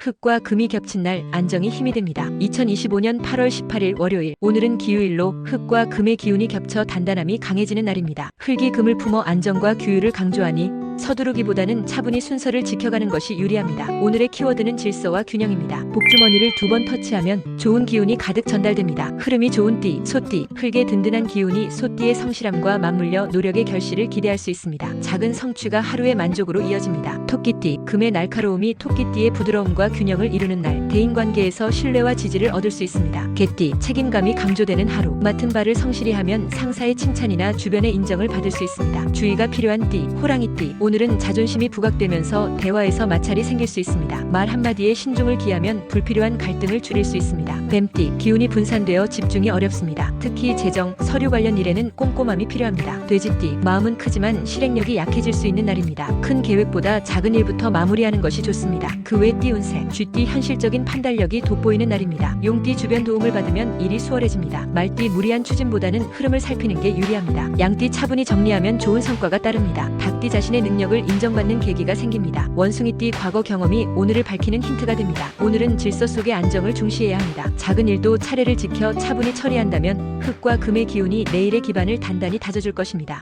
흙과 금이 겹친 날 안정이 힘이 됩니다. 2025년 8월 18일 월요일 오늘은 기후일로 흙과 금의 기운이 겹쳐 단단함이 강해지는 날입니다. 흙이 금을 품어 안정과 규율을 강조하니 서두르기보다는 차분히 순서를 지켜가는 것이 유리합니다. 오늘의 키워드는 질서와 균형입니다. 복주머니를 두 번 터치하면 좋은 기운이 가득 전달됩니다. 흐름이 좋은 띠, 소띠, 흙의 든든한 기운이 소띠의 성실함과 맞물려 노력의 결실을 기대할 수 있습니다. 작은 성취가 하루의 만족으로 이어집니다. 토끼띠, 금의 날카로움이 토끼띠의 부드러움과 균형을 이루는 날, 대인관계에서 신뢰와 지지를 얻을 수 있습니다. 개띠, 책임감이 강조되는 하루, 맡은 바를 성실히 하면 상사의 칭찬이나 주변의 인정을 받을 수 있습니다. 주의가 필요한 띠, 호랑이띠, 오 늘은 자존심이 부각되면서 대화에서 마찰이 생길 수 있습니다. 말 한마디에 신중을 기하면 불필요한 갈등을 줄일 수 있습니다. 뱀띠, 기운이 분산되어 집중이 어렵습니다. 특히 재정, 서류 관련 일에는 꼼꼼함이 필요합니다. 돼지띠, 마음은 크지만 실행력이 약해질 수 있는 날입니다. 큰 계획보다 작은 일부터 마무리하는 것이 좋습니다. 그 외 띠 운세, 쥐띠 현실적인 판단력이 돋보이는 날입니다. 용띠 주변 도움을 받으면 일이 수월해집니다. 말띠 무리한 추진보다는 흐름을 살피는 게 유리합니다. 양띠 차분히 정리하면 좋은 성과가 따릅니다. 닭띠 자신의 능력을 인정받는 계기가 생깁니다. 원숭이띠 과거 경험이 오늘을 밝히는 힌트가 됩니다. 오늘은 질서 속의 안정을 중시해야 합니다. 작은 일도 차례를 지켜 차분히 처리한다면 흙과 금의 기운이 내일의 기반을 단단히 다져줄 것입니다.